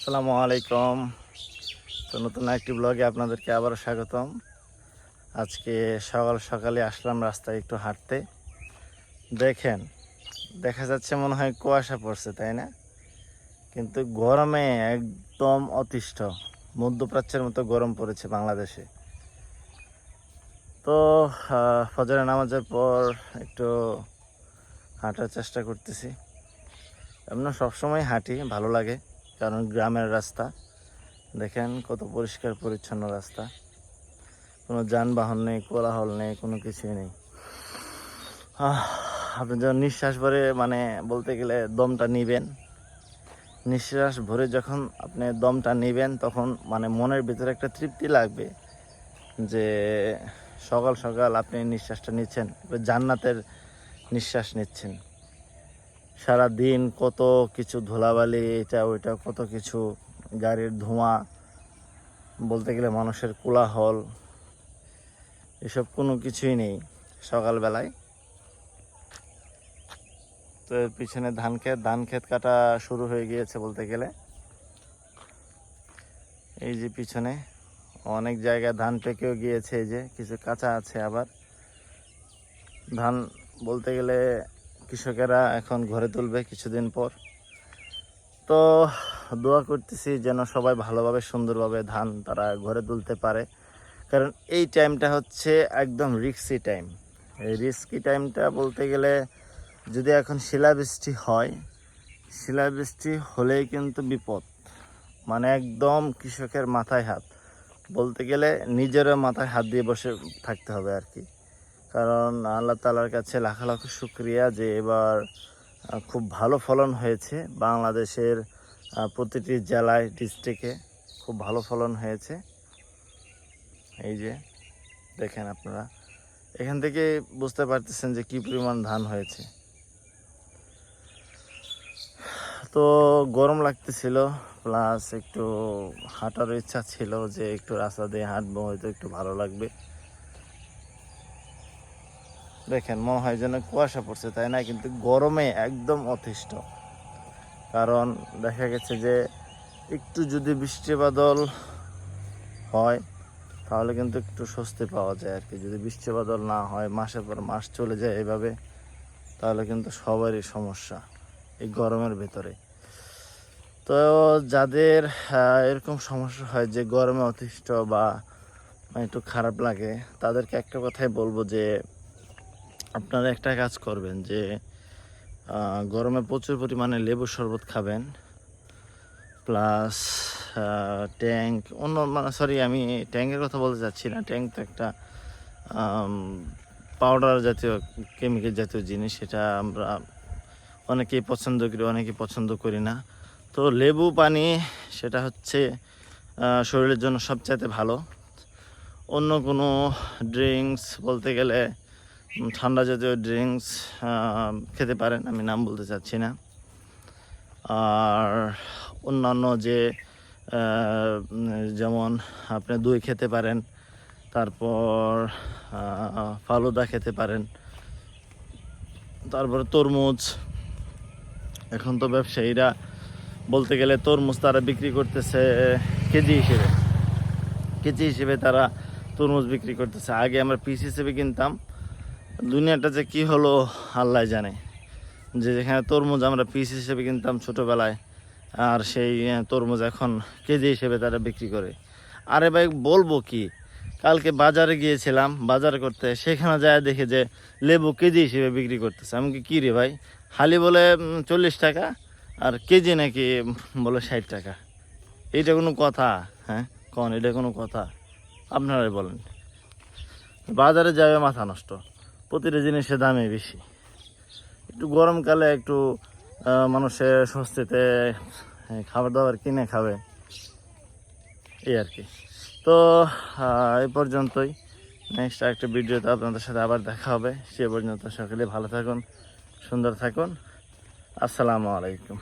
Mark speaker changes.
Speaker 1: আসসালামু আলাইকুম। তো নতুন একটি ব্লগে আপনাদেরকে আবারও স্বাগতম। আজকে সকাল সকালে আসলাম রাস্তায় একটু হাঁটতে। দেখেন দেখা যাচ্ছে মনে হয় কুয়াশা পড়ছে তাই না? কিন্তু গরমে একদম অতিষ্ঠ মধ্যপ্রাচ্যের মতো গরম পড়েছে বাংলাদেশে। তো আহ, ফজরের নামাজের পর একটু হাঁটার চেষ্টা করতেছি। এমন সবসময় হাঁটি ভালো লাগে। কারণ গ্রামের রাস্তা। দেখেন কত পরিষ্কার, পরিচ্ছন্ন রাস্তা। কোনো যানবাহন নেই, কোলাহল নেই, কোনো কিছুই নেই। আপনি যখন নিঃশ্বাস ভরে মানে বলতে গেলে দমটা নিবেন। নিঃশ্বাস ভরে যখন আপনি দমটা নেবেন, তখন মানে মনের ভিতরে একটা তৃপ্তি লাগবে যে সকাল সকাল আপনি নিঃশ্বাসটা নিচ্ছেন জান্নাতের নিঃশ্বাস নিচ্ছেন। সারা দিন কত কিছু ধুলাবালি, এটা, ওইটা, কত কিছু, গাড়ির ধোঁয়া, বলতে গেলে মানুষের কোলাহল, এসব কোনো কিছুই নেই সকালবেলায়। তো পিছনে ধান ক্ষেত ধান ক্ষেত কাটা শুরু হয়ে গিয়েছে বলতে গেলে। এই যে পিছনে অনেক জায়গায় ধান পেকেও গিয়েছে, এই যে কিছু কাঁচা আছে আবার। ধান বলতে গেলে কৃষকেরা এখন ঘরে তুলবে কিছুদিন পর। তো দোয়া করতেছি যেন সবাই ভালোভাবে, সুন্দরভাবে ধান তারা ঘরে তুলতে পারে। কারণ এই টাইমটা হচ্ছে একদম রিস্কি টাইম এই রিস্কি টাইমটা বলতে গেলে যদি এখন শিলাবৃষ্টি হয়, শিলাবৃষ্টি হলেই কিন্তু বিপদ। মানে একদম কৃষকের মাথায় হাত। বলতে গেলে নিজেরও মাথায় হাত দিয়ে বসে থাকতে হবে আর কি। কারণ আল্লাহ তালার কাছে লাখ লাখ শুক্রিয়া যে এবার খুব ভালো ফলন হয়েছে বাংলাদেশের প্রতিটি জেলায় ডিস্ট্রিক্টে খুব ভালো ফলন হয়েছে। এই যে দেখেন আপনারা, এখান থেকে বুঝতে পারতেছেন যে কি পরিমাণ ধান হয়েছে। তো গরম লাগতেছিল প্লাস একটু হাঁটার ইচ্ছা ছিল যে একটু রাস্তা দিয়ে হাঁটবো, হয়তো একটু ভালো লাগবে। দেখেন, মনে হয় যেন কুয়াশা পড়ছে, তাই না? কিন্তু গরমে একদম অতিষ্ঠ। কারণ দেখা গেছে যে, একটু যদি বৃষ্টি বাদল হয়, তাহলে কিন্তু একটু স্বস্তি পাওয়া যায় আর কি। যদি বৃষ্টি বাদল না হয়, মাসের পর মাস চলে যায় এভাবে, তাহলে কিন্তু সবারই সমস্যা এই গরমের ভেতরে। তো যাদের এরকম সমস্যা হয় যে গরমে অতিষ্ঠ বা একটু খারাপ লাগে, তাদেরকে একটা কথাই বলব যে আপনারা একটা কাজ করবেন যে গরমে প্রচুর পরিমাণে লেবু শরবত খাবেন, প্লাস ট্যাঙ্ক অন্য মানে সরি আমি ট্যাঙ্কের কথা বলতে চাচ্ছি না। ট্যাঙ্ক তো একটা পাউডার জাতীয় কেমিক্যাল জাতীয় জিনিস, সেটা আমরা অনেকেই পছন্দ করি, অনেকেই পছন্দ করি না। তো লেবু পানি, সেটা হচ্ছে শরীরের জন্য সবচাইতে ভালো। অন্য কোনো ড্রিঙ্কস বলতে গেলে ঠান্ডা জাতীয় ড্রিঙ্কস খেতে পারেন, আমি নাম বলতে চাচ্ছি না। আর অন্যান্য যে যেমন আপনি দই খেতে পারেন, তারপর ফালুদা খেতে পারেন, তারপরে তরমুজ। এখন তো ব্যবসায়ীরা বলতে গেলে তরমুজ তারা বিক্রি করতেছে কেজি হিসেবে। কেজি হিসেবে তারা তরমুজ বিক্রি করতেছে। আগে আমরা পিস হিসেবে কিনতাম দুনিয়াটা যে কি হলো, আল্লাহ জানে। যে যেখানে তরমুজ আমরা পিস হিসেবে কিনতাম ছোটোবেলায়, আর সেই তরমুজ এখন কেজি হিসেবে তারা বিক্রি করে। আরে ভাই, বলব কি? কালকে বাজারে গিয়েছিলাম, বাজার করতে, সেখানে যায় দেখে যে লেবু কেজি হিসেবে বিক্রি করতেছে। আমি কি রে ভাই? হালি বলে চল্লিশ টাকা, আর কেজি নাকি বলে ষাট টাকা। এটা কোনো কথা? হ্যাঁ কন? এটা কোনো কথা? আপনারাই বলেন। বাজারে যাবে মাথা নষ্ট। প্রতিটা জিনিসের দামে বেশি। একটু গরমকালে একটু মানুষের স্বস্তিতে খাবার দাবার কিনে খাবে। এই আর কি। তো এই পর্যন্তই। নেক্সট একটা ভিডিওতে আপনাদের সাথে আবার দেখা হবে। সে পর্যন্ত সকলে ভালো থাকুন, সুন্দর থাকুন। আসসালামু আলাইকুম।